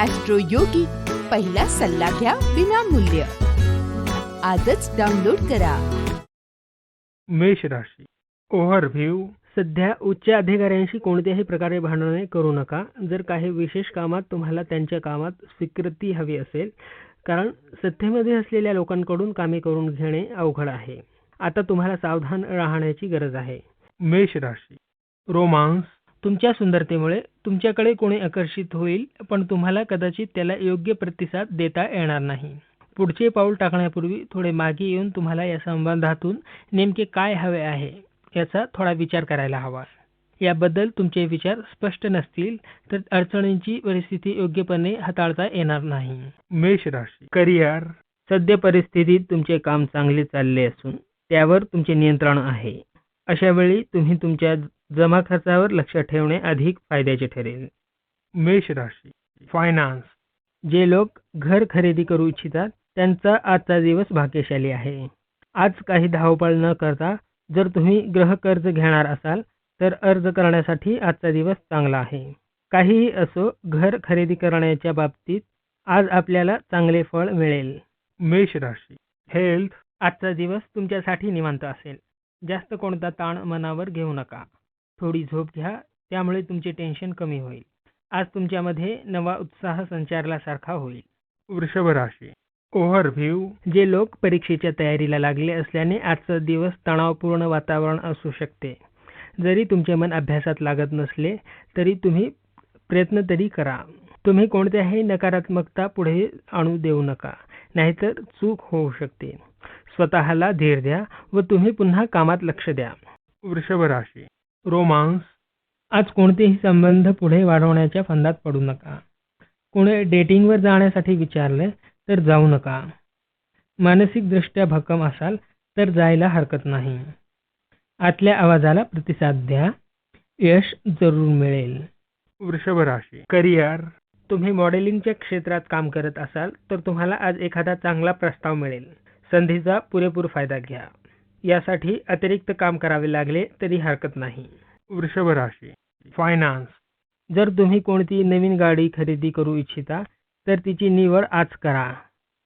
Austro योगी पहिला सल्ला घ्या विनामूल्य. आजच डाउनलोड करा. मेष राशी. ओव्हरव्ह्यू सध्या उच्च अधिकाऱ्यांशी कोणत्याही प्रकारे भांडणे करू नका. जर काही विशेष कामात तुम्हाला त्यांच्या कामात स्वीकृती हवी असेल कारण सत्तेमध्ये असलेल्या लोकांकडून कामे करून घेणे अवघड आहे. आता तुम्हाला सावधान राहण्याची गरज आहे. मेष राशी. रोमांस. तुमच्या सुंदरतेमुळे तुमच्याकडे कोणी आकर्षित होईल पण तुम्हाला कदाचित त्याला योग्य प्रतिसाद देता येणार नाही. पुढचे पाऊल टाकण्यापूर्वी थोडे मागे येऊन तुम्हाला या संबंधातून नेमके काय हवे आहे याचा थोडा विचार करायला हवा. याबद्दल तुमचे विचार स्पष्ट नसतील तर अडचणींची परिस्थिती योग्यपणे हाताळता येणार नाही. मेष राशी करिअर. सद्य परिस्थितीत तुमचे काम चांगले चालले असून त्यावर तुमचे नियंत्रण आहे. अशा वेळी तुम्ही तुमच्या जमा खर्चावर लक्ष ठेवणे अधिक फायद्याचे ठरेल. मेष राशी फायनान्स जे लोक घर खरेदी करू इच्छितात त्यांचा आजचा दिवस भाग्यशाली आहे. आज काही धावपळ न करता जर तुम्ही गृह कर्ज घेणार असाल तर अर्ज करण्यासाठी आजचा दिवस चांगला आहे. काहीही असो घर खरेदी करण्याच्या बाबतीत आज आपल्याला चांगले फळ मिळेल. मेष राशी हेल्थ आजचा दिवस तुमच्यासाठी निवांत असेल. जास्त कोणता ताण मनावर घेऊ नका. थोडी झोप घ्या त्यामुळे तुमचे टेन्शन कमी होईल. आज तुमच्यामध्ये नवा उत्साह संचारल्यासारखा होईल. वृषभ राशी ओव्हरव्ह्यू जे लोक परीक्षेच्या तयारीला लागले असल्याने आजचा दिवस तणावपूर्ण वातावरण असू शकते. जरी तुमचे मन अभ्यासात लागत नसले तरी तुम्ही प्रयत्न तरी करा. तुम्ही कोणत्याही नकारात्मकता पुढे आणू देऊ नका नाहीतर चूक होऊ शकते. स्वतःला धीर द्या व तुम्ही पुन्हा कामात लक्ष द्या. वृषभ राशी रोमांस. आज कोणतेही संबंध पुढे वाढवण्याच्या फंदात पडू नका. कोणी डेटिंगवर जाण्यासाठी विचारले तर जाऊ नका. मानसिकदृष्ट्या भक्कम असाल तर जायला हरकत नाही. आतल्या आवाजाला प्रतिसाद द्या. यश जरूर मिळेल. वृषभ राशी. करिअर. तुम्ही मॉडेलिंगच्या क्षेत्रात काम करत असाल तर तुम्हाला आज एखादा चांगला प्रस्ताव मिळेल. संधीचा पुरेपूर फायदा घ्या. यासाठी अतिरिक्त काम करावे लागले तरी हरकत नाही. वृषभ राशी फायनान्स जर तुम्ही कोणती नवीन गाडी खरेदी करू इच्छिता तर तिची निवड आज करा.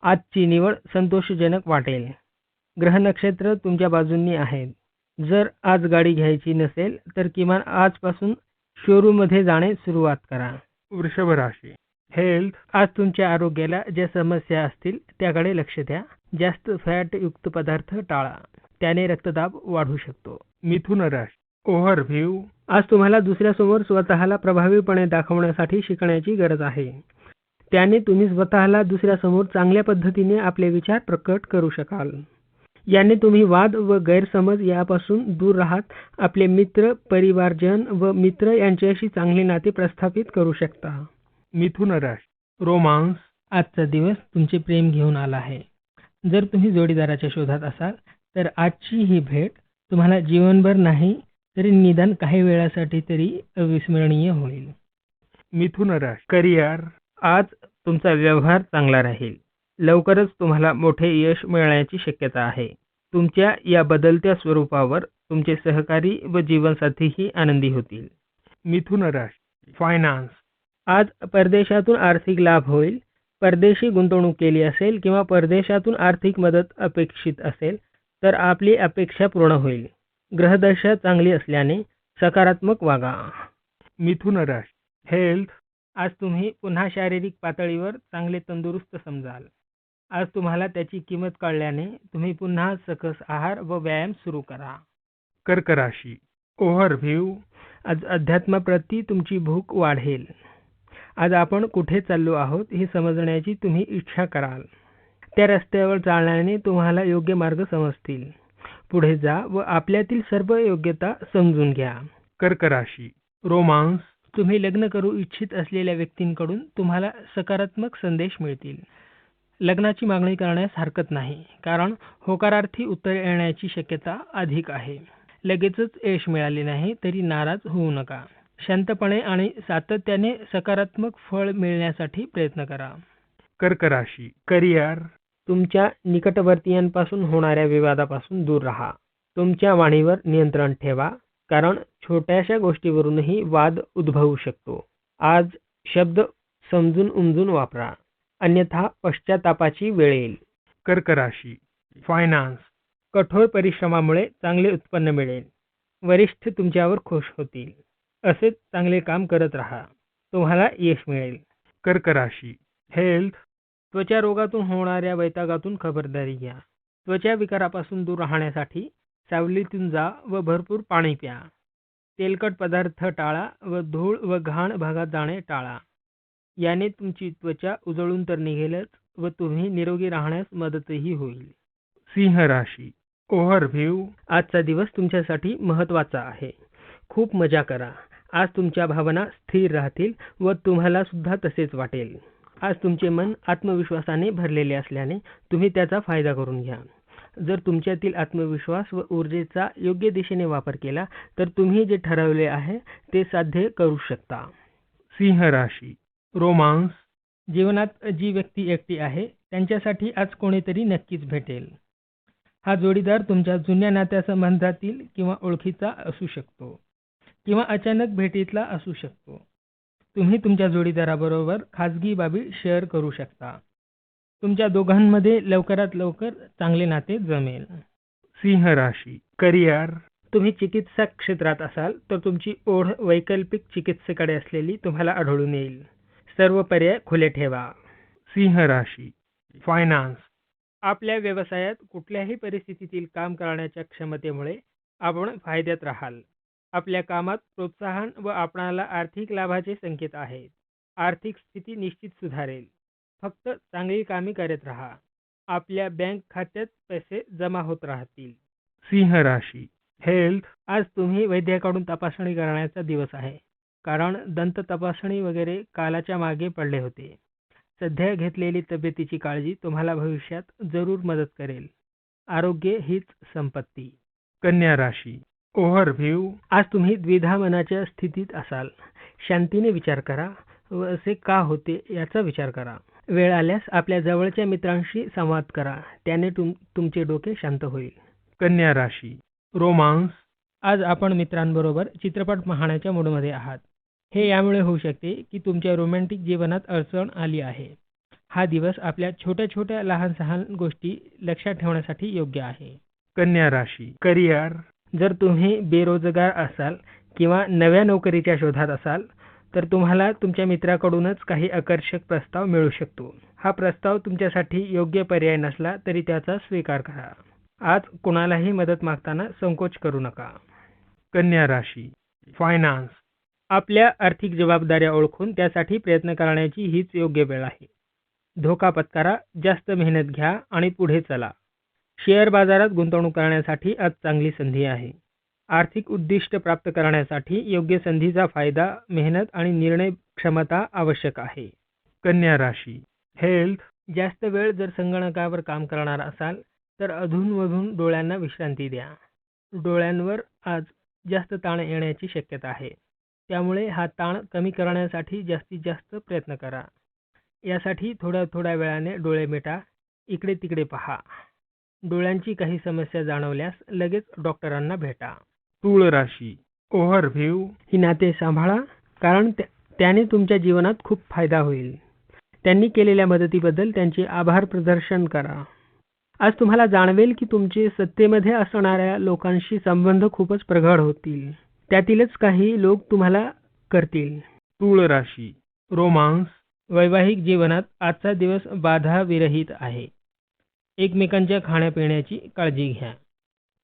आजची निवड संतोषजनक वाटेल. ग्रह नक्षत्र तुमच्या बाजूंनी आहेत. जर आज गाडी घ्यायची नसेल तर किमान आजपासून शोरूममध्ये जाणे सुरुवात करा. वृषभ राशी हेल्थ आज तुमच्या आरोग्याला ज्या समस्या असतील त्याकडे लक्ष द्या. जास्त फॅट युक्त पदार्थ टाळा. त्याने रक्तदाब वाढू शकतो. मिथुन राशी ओव्हरव्ह्यू आज तुम्हाला दुसऱ्यासमोर स्वतःला प्रभावीपणे दाखवण्यासाठी शिकण्याची गरज आहे. त्याने तुम्ही स्वतःला दुसऱ्यासमोर चांगल्या पद्धतीने आपले विचार प्रकट करू शकाल. याने तुम्ही वाद व गैरसमज यापासून दूर राहत आपले मित्र परिवारजन व मित्र यांच्याशी चांगले नाते प्रस्थापित करू शकता. मिथुन राशी रोमांस. आजचा दिवस तुमचे प्रेम घेऊन आला आहे. जर तुम्ही जोडीदाराच्या शोधात असाल तर आजची ही भेट तुम्हाला जीवनभर नाही तरी निदान काही वेळासाठी तरी अविस्मरणीय होईल. मिथुन राश करिअर आज तुमचा व्यवहार चांगला राहील. लवकरच तुम्हाला मोठे यश मिळण्याची शक्यता आहे. तुमच्या या बदलत्या स्वरूपावर तुमचे सहकारी व जीवनसाथीही आनंदी होतील. मिथुन राशी फायनान्स आज परदेशातून आर्थिक लाभ होईल. परदेशी गुंतवणूक केली असेल किंवा परदेशातून आर्थिक मदत अपेक्षित असेल तर आपली अपेक्षा पूर्ण होईल. ग्रहदशा चांगली असल्याने सकारात्मक वागा. मिथुन राशी. हेल्थ आज तुम्ही पुन्हा शारीरिक पातळीवर चांगले तंदुरुस्त समजाल. आज तुम्हाला त्याची किंमत कळल्याने तुम्ही पुन्हा सकस आहार व व्यायाम सुरू करा. कर्क राशी. ओव्हरव्ह्यू आज अध्यात्माप्रती तुमची भूक वाढेल. आज आपण कुठे चाललो आहोत हे समजण्याची तुम्ही इच्छा कराल. त्या रस्त्यावर चालण्याने तुम्हाला योग्य मार्ग समजतील. पुढे जा व आपल्यातील सर्व योग्यता समजून घ्या. कर्क राशी रोमांस. तुम्ही लग्न करू इच्छित असलेल्या व्यक्तींकडून तुम्हाला सकारात्मक संदेश मिळतील. लग्नाची मागणी करण्यास हरकत नाही कारण होकारार्थी उत्तर येण्याची शक्यता अधिक आहे. लगेचच यश मिळाले नाही तरी नाराज होऊ नका. शांतपणे आणि सातत्याने सकारात्मक फळ मिळण्यासाठी प्रयत्न करा. कर्क राशी करिअर. तुमच्या निकटवर्तीयांपासून होणाऱ्या विवादापासून दूर राहा. तुमच्या वाणीवर नियंत्रण ठेवा कारण छोट्याशा गोष्टीवरूनही वाद उद्भवू शकतो. आज शब्द समजून उमजून वापरा. अन्यथा पश्चातापाची वेळ येईल. कर्क राशी फायनान्स कठोर परिश्रमामुळे चांगले उत्पन्न मिळेल. वरिष्ठ तुमच्यावर खुश होतील. असेच चांगले काम करत राहा. तुम्हाला यश मिळेल. कर्क राशी हेल्थ त्वचा रोगातून होणाऱ्या वैतागातून खबरदारी घ्या. त्वचा विकारापासून दूर राहण्यासाठी सावलीतून जा व भरपूर पाणी प्या. तेलकट पदार्थ टाळा व धूळ व घाण भागात जाणे टाळा. याने तुमची त्वचा उजळून तर निघेलच व तुम्ही निरोगी राहण्यास मदतही होईल. सिंह राशी. ओव्हरव्ह्यू आजचा दिवस तुमच्यासाठी महत्त्वाचा आहे. खूप मजा करा. आज तुमच्या भावना स्थिर राहतील व तुम्हाला सुद्धा तसेच वाटेल. आज तुमचे मन आत्मविश्वासाने भरलेले असल्याने तुम्ही त्याचा फायदा करून घ्या. जर तुमच्यातील आत्मविश्वास व ऊर्जेचा योग्य दिशेने वापर केला तर तुम्ही जे ठरवले आहे ते साध्य करू शकता. सिंह राशी रोमांस. जीवनात जी व्यक्ती एकटी आहे त्यांच्यासाठी आज कोणीतरी नक्कीच भेटेल. हा जोडीदार तुमच्या जुन्या नात्यासंबंधातील किंवा ओळखीचा असू शकतो किंवा अचानक भेटीतला असू शकतो. तुम्ही तुमच्या जोडीदाराबरोबर खाजगी बाबी शेअर करू शकता. तुमच्या दोघांमध्ये लवकरात लवकर चांगले नाते जमेल. सिंह राशी करिअर. तुम्ही चिकित्सा क्षेत्रात असाल तर तुमची ओढ वैकल्पिक चिकित्सेकडे असलेली तुम्हाला आढळून येईल. सर्व पर्याय खुले ठेवा. सिंह राशी फायनान्स आपल्या व्यवसायात कुठल्याही परिस्थितीतील काम करण्याच्या क्षमतेमुळे आपण फायद्यात राहाल. आपल्या कामात प्रोत्साहन व आपणाला आर्थिक लाभाचे संकेत आहेत. आर्थिक स्थिती निश्चित सुधारेल. फक्त चांगली कामे करत राहा. आपल्या बँक खात्यात पैसे जमा होत राहतील. सिंह राशी. हेल्थ आज तुम्ही वैद्याकडून तपासणी करण्याचा दिवस आहे. कारण दंत तपासणी वगैरे कालाच्या मागे पडले होते. सध्या घेतलेली तब्येतीची काळजी तुम्हाला भविष्यात जरूर मदत करेल. आरोग्य हीच संपत्ती. कन्या राशी. ओव्हरव्ह्यू. आज तुम्ही द्विधा मनाच्या स्थितीत असाल. शांतीने विचार करा व असे का होते याचा विचार करा. वेळ आल्यास आपल्या जवळच्या मित्रांशी संवाद करा. त्याने तुम तुमचे डोके शांत होईल. कन्या राशी. रोमांस. आज आपण मित्रांबरोबर चित्रपट पाहण्याच्या मूडमध्ये आहात. हे यामुळे होऊ शकते की तुमच्या रोमॅन्टिक जीवनात अडचण आली आहे. हा दिवस आपल्या छोट्या छोट्या लहान सहान गोष्टी लक्षात ठेवण्यासाठी योग्य आहे. कन्या राशी. करिअर. जर तुम्ही बेरोजगार असाल किंवा नव्या नोकरीच्या शोधात असाल तर तुम्हाला तुमच्या मित्राकडूनच काही आकर्षक प्रस्ताव मिळू शकतो. हा प्रस्ताव तुमच्यासाठी योग्य पर्याय नसला तरी त्याचा स्वीकार करा. आज कुणालाही मदत मागताना संकोच करू नका. कन्या राशी फायनान्स आपल्या आर्थिक जबाबदाऱ्या ओळखून त्यासाठी प्रयत्न करण्याची हीच योग्य वेळ आहे. धोका पत्करा जास्त मेहनत घ्या आणि पुढे चला. शेअर बाजारात गुंतवणूक करण्यासाठी आज चांगली संधी आहे. आर्थिक उद्दिष्ट प्राप्त करण्यासाठी योग्य संधीचा फायदा मेहनत आणि निर्णय क्षमता आवश्यक आहे. कन्या राशी. हेल्थ जास्त वेळ जर संगणकावर काम करणार असाल तर अधूनमधून डोळ्यांना विश्रांती द्या. डोळ्यांवर आज जास्त ताण येण्याची शक्यता आहे. त्यामुळे हा ताण कमी करण्यासाठी जास्तीत जास्त प्रयत्न करा. यासाठी थोड्या थोड्या वेळाने डोळे मिटा. इकडे तिकडे पहा. डोळ्यांची काही समस्या जाणवल्यास लगेच डॉक्टरांना भेटा. तूळ राशी ओव्हरव्ह्यू ही नाते सांभाळा कारण त्या- त्याने तुमच्या जीवनात खूप फायदा होईल. त्यांनी केलेल्या मदतीबद्दल त्यांचे आभार प्रदर्शन करा. आज तुम्हाला जाणवेल की तुमचे सत्तेमध्ये असणाऱ्या लोकांशी संबंध खूपच प्रगाढ होतील. त्यातीलच काही लोक तुम्हाला करतील. तूळ राशी रोमांस. वैवाहिक जीवनात आजचा दिवस बाधाविरहित आहे. एकमेकांच्या खाण्यापिण्याची काळजी घ्या.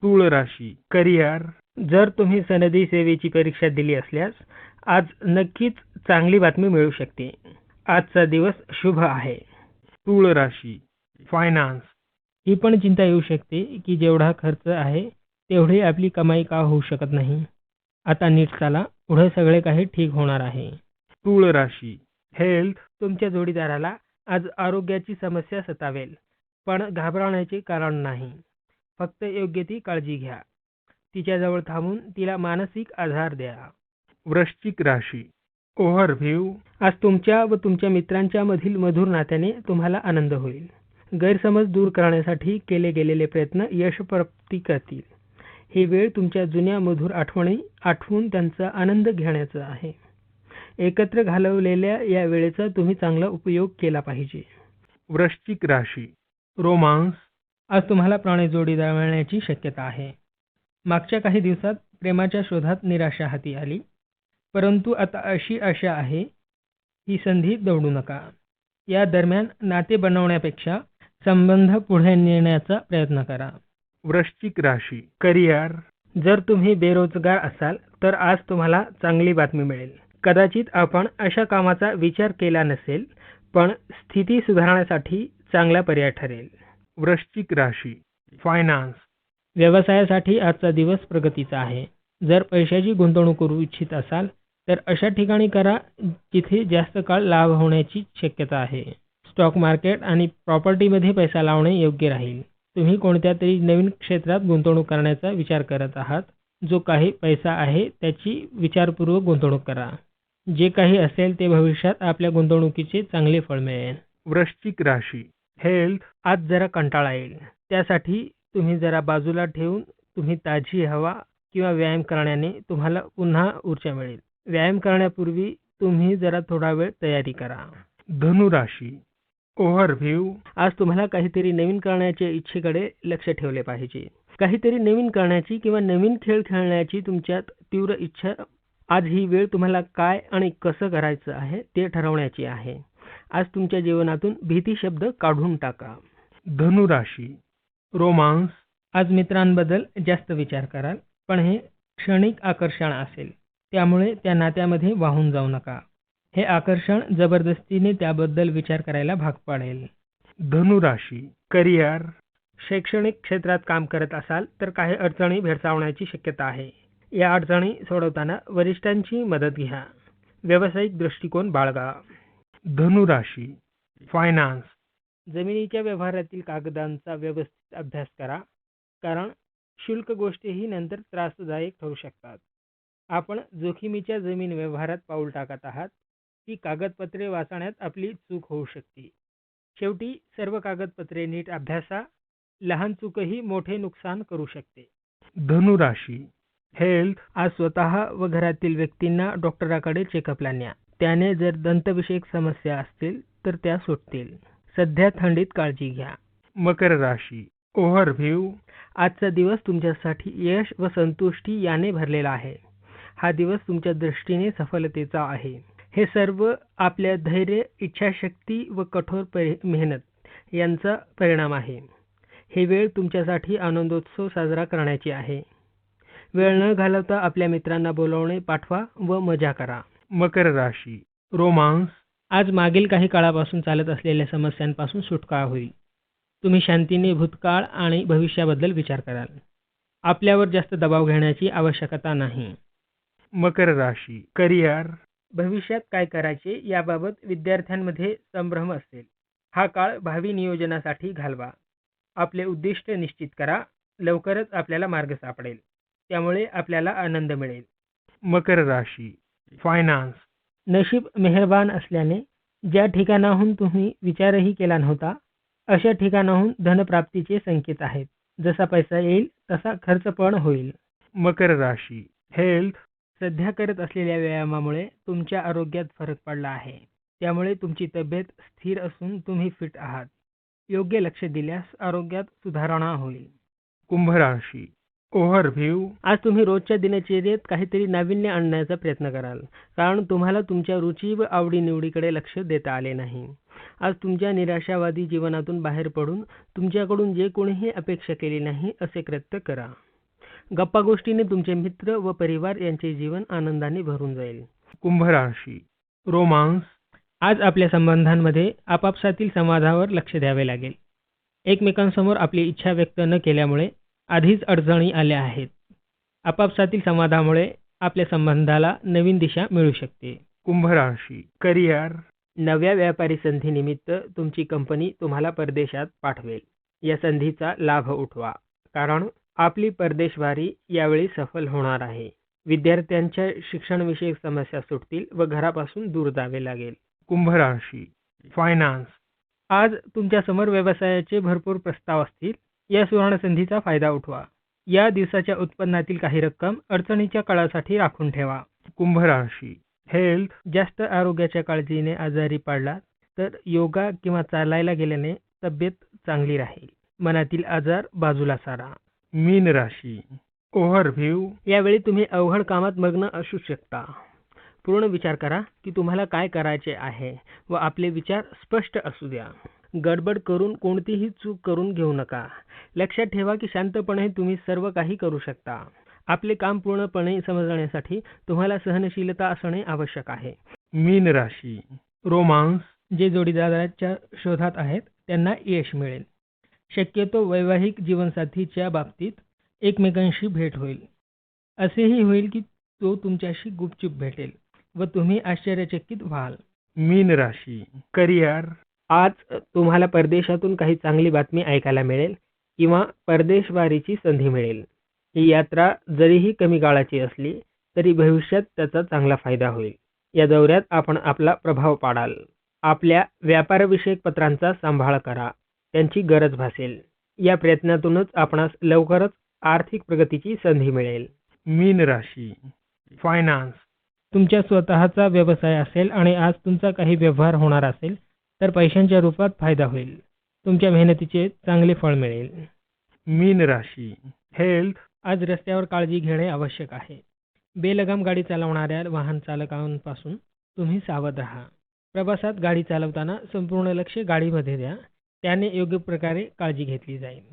तूळ राशी करिअर. जर तुम्ही सनदी सेवेची परीक्षा दिली असल्यास आज नक्कीच चांगली बातमी मिळू शकते. आजचा दिवस शुभ आहे. तूळ राशी फायनान्स ही पण चिंता येऊ शकते की जेवढा खर्च आहे तेवढी आपली कमाई का होऊ शकत नाही? आता नीट चाला पुढे सगळे काही ठीक होणार आहे. तूळ राशी हेल्थ तुमच्या जोडीदाराला आज आरोग्याची समस्या सतावेल. पण घाबरण्याचे कारण नाही. फक्त योग्य ती काळजी घ्या. तिच्याजवळ थांबून तिला मानसिक आधार द्या. वृश्चिक राशी. ओव्हरव्ह्यू आज तुमच्या व तुमच्या मित्रांच्या मधील मधुर नात्याने तुम्हाला आनंद होईल. गैरसमज दूर करण्यासाठी केले गेलेले प्रयत्न यशप्राप्ती करतील. ही वेळ तुमच्या जुन्या मधुर आठवणी आठवून त्यांचा आनंद घेण्याचा आहे. एकत्र घालवलेल्या या वेळेचा तुम्ही चांगला उपयोग केला पाहिजे. वृश्चिक राशी. रोमांस. आज तुम्हाला प्राणी जोडीदार मिळण्याची शक्यता आहे. मागच्या काही दिवसात प्रेमाच्या शोधात निराशा हाती आली. परंतु आता अशी आशा आहे ही संधी दवडू नका. या दरम्यान नाते बनवण्यापेक्षा संबंध पुढे नेण्याचा प्रयत्न करा. वृश्चिक राशी. करिअर. जर तुम्ही बेरोजगार असाल तर आज तुम्हाला चांगली बातमी मिळेल. कदाचित आपण अशा कामाचा विचार केला नसेल पण स्थिती सुधारण्यासाठी चांगला पर्याय ठरेल. वृश्चिक राशी फायनान्स व्यवसायासाठी आजचा दिवस प्रगतीचा आहे. जर पैशाची गुंतवणूक करू इच्छित असाल तर अशा ठिकाणी करा जिथे जास्त काळ लाभ होण्याची शक्यता आहे. स्टॉक मार्केट आणि प्रॉपर्टीमध्ये पैसा लावणे योग्य राहील. तुम्ही कोणत्या तरी नवीन क्षेत्रात गुंतवणूक करण्याचा विचार करत आहात? जो काही पैसा आहे त्याची विचारपूर्वक गुंतवणूक करा. जे काही असेल ते भविष्यात आपल्या गुंतवणुकीचे चांगले फळ मिळेल. वृश्चिक राशी हेल्थ आज जरा कंटाळा येईल. त्यासाठी तुम्ही जरा बाजूला ठेवून तुम्ही ताजी हवा किंवा व्यायाम करण्याने तुम्हाला पुन्हा ऊर्जा मिळेल. व्यायाम करण्यापूर्वी तुम्ही जरा थोडा वेळ तयारी करा. धनुराशी ओव्हरव्ह्यू आज तुम्हाला काहीतरी नवीन करण्याच्या इच्छेकडे लक्ष ठेवले पाहिजे. काहीतरी नवीन करण्याची किंवा नवीन खेळ खेळण्याची तुमच्यात तीव्र इच्छा. आज ही वेळ तुम्हाला काय आणि कसं करायचं आहे ते ठरवण्याची आहे. आज तुमच्या जीवनातून भीती शब्द काढून टाका. धनुराशी. रोमांस. आज मित्रांबद्दल जास्त विचार कराल पण हे क्षणिक आकर्षण असेल. त्यामुळे त्या नात्यामध्ये वाहून जाऊ नका. हे आकर्षण जबरदस्तीने त्याबद्दल विचार करायला भाग पाडेल. धनुराशी. करिअर. शैक्षणिक क्षेत्रात काम करत असाल तर काही अडचणी भेडसावण्याची शक्यता आहे. या अडचणी सोडवताना वरिष्ठांची मदत घ्या. व्यावसायिक दृष्टिकोन बाळगा. धनुराशी फायनान्स जमिनीच्या व्यवहारातील कागदांचा व्यवस्थित अभ्यास करा कारण शुल्क गोष्टीही नंतर त्रासदायक ठरू शकतात. आपण जोखमीच्या जमीन व्यवहारात पाऊल टाकत आहात ती कागदपत्रे वाचण्यात आपली चूक होऊ शकते. शेवटी सर्व कागदपत्रे नीट अभ्यासा लहान चूकही मोठे नुकसान करू शकते. धनुराशी. हेल्थ आज स्वतः व घरातील व्यक्तींना डॉक्टराकडे चेकअपला न्या. त्याने जर दंतविषयक समस्या असतील तर त्या सुटतील. सध्या थंडीत काळजी घ्या. मकर राशी ओव्हरव्ह्यू. आजचा दिवस तुमच्यासाठी यश व संतुष्टी याने भरलेला आहे. हा दिवस तुमच्या दृष्टीने सफलतेचा आहे. हे सर्व आपल्या धैर्य इच्छाशक्ती व कठोर परि मेहनत यांचा परिणाम आहे. हे वेळ तुमच्यासाठी आनंदोत्सव साजरा करण्याची आहे. वेळ न घालवता आपल्या मित्रांना बोलवणे पाठवा व मजा करा. मकर राशी रोमांस. आज मागील काही काळापासून चालत असलेल्या समस्यांपासून सुटका होईल. तुम्ही शांतीने भूतकाळ आणि भविष्याबद्दल विचार कराल. आपल्यावर जास्त दबाव घेण्याची आवश्यकता नाही. मकर राशी करिअर. भविष्यात काय करायचे याबाबत विद्यार्थ्यांमध्ये संभ्रम असेल. हा काळ भावी नियोजनासाठी घालवा. आपले उद्दिष्ट निश्चित करा. लवकरच आपल्याला मार्ग सापडेल. त्यामुळे आपल्याला आनंद मिळेल. मकर राशी फायनान्स नशीब मेहरबान असल्याने ज्या ठिकाणाहून तुम्ही विचारही केला नव्हता अशा ठिकाणाहून धनप्राप्तीचे संकेत आहेत. जसा पैसा येईल तसा खर्च पण होईल. मकर राशी. हेल्थ सध्या करत असलेल्या व्यायामामुळे तुमच्या आरोग्यात फरक पडला आहे. त्यामुळे तुमची तब्येत स्थिर असून तुम्ही फिट आहात. योग्य लक्ष दिल्यास आरोग्यात सुधारणा होईल. कुंभ राशी. ओव्हरव्ह्यू. आज तुम्ही रोजच्या दिनचर्येत काहीतरी नाविन्य आणण्याचा प्रयत्न कराल कारण तुम्हाला तुमच्या रुची व आवडीनिवडीकडे लक्ष देता आले नाही. आज तुमच्या निराशावादी जीवनातून बाहेर पडून तुमच्याकडून जे कोणीही अपेक्षा केली नाही असे कृत्य करा. गप्पा गोष्टीने तुमचे मित्र व परिवार यांचे जीवन आनंदाने भरून जाईल. कुंभ राशी. रोमांस. आज आपल्या संबंधांमध्ये आपापसातील संवादावर लक्ष द्यावे लागेल. एकमेकांसमोर आपली इच्छा व्यक्त न केल्यामुळे आधीच अडचणी आल्या आहेत. आपापसातील संवादामुळे आपल्या संबंधाला नवीन दिशा मिळू शकते. कुंभ राशी करिअर. नव्या व्यापारी संधीनिमित्त तुमची कंपनी तुम्हाला परदेशात पाठवेल. या संधीचा लाभ उठवा. कारण आपली परदेशवारी यावेळी सफल होणार आहे. विद्यार्थ्यांच्या शिक्षणविषयक समस्या सुटतील व घरापासून दूर जावे लागेल. कुंभ राशी फायनान्स आज तुमच्यासमोर व्यवसायाचे भरपूर प्रस्ताव असतील. या सुवर्णसंधीचा फायदा उठवा. या दिवसाच्या उत्पन्नातील काही रक्कम अडचणीच्या काळासाठी राखून ठेवा. कुंभ राशी. हेल्थ जास्त आरोग्याच्या काळजीने आजारी पडला तर योगा किंवा चालायला गेल्याने तब्येत चांगली राहील. मनातील आजार बाजूला सारा. मीन राशी. ओव्हरव्ह्यू. यावेळी तुम्ही अवघड कामात मग्न असू शकता. पूर्ण विचार करा की तुम्हाला काय करायचे आहे व आपले विचार स्पष्ट असू द्या. गडबड करून कोणतीही चूक करून घेऊ नका. लक्षात ठेवा की शांतपणे तुम्ही सर्व काही करू शकता. आपले काम पूर्णपणे समजण्यासाठी तुम्हाला सहनशीलता असणे आवश्यक आहे. मीन राशी. रोमांस जे जोडीदाराच्या शोधात आहेत त्यांना यश मिळेल. शक्यतो वैवाहिक जीवनसाथीच्या बाबतीत एकमेकांशी भेट होईल. असेही होईल की तो तुमच्याशी गुपचूप भेटेल व तुम्ही आश्चर्यचकित व्हाल. मीन राशी. करिअर. आज तुम्हाला परदेशातून काही चांगली बातमी ऐकायला मिळेल किंवा परदेशवारीची संधी मिळेल. ही यात्रा जरीही कमी काळाची असली तरी भविष्यात त्याचा चांगला फायदा होईल. या दौऱ्यात आपण आपला प्रभाव पाडाल. आपल्या व्यापारविषयक पत्रांचा सांभाळ करा. त्यांची गरज भासेल. या प्रयत्नातूनच आपणास लवकरच आर्थिक प्रगतीची संधी मिळेल. मीन राशी फायनान्स तुमच्या स्वतःचा व्यवसाय असेल आणि आज तुमचा काही व्यवहार होणार असेल तर पैशांच्या रूपात फायदा होईल. तुमच्या मेहनतीचे चांगले फळ मिळेल. मीन राशी. हेल्थ आज रस्त्यावर काळजी घेणे आवश्यक आहे. बेलगाम गाडी चालवणाऱ्या वाहन चालकांपासून तुम्ही सावध राहा. प्रवासात गाडी चालवताना संपूर्ण लक्ष गाडीमध्ये द्या. त्याने योग्य प्रकारे काळजी घेतली जाईल.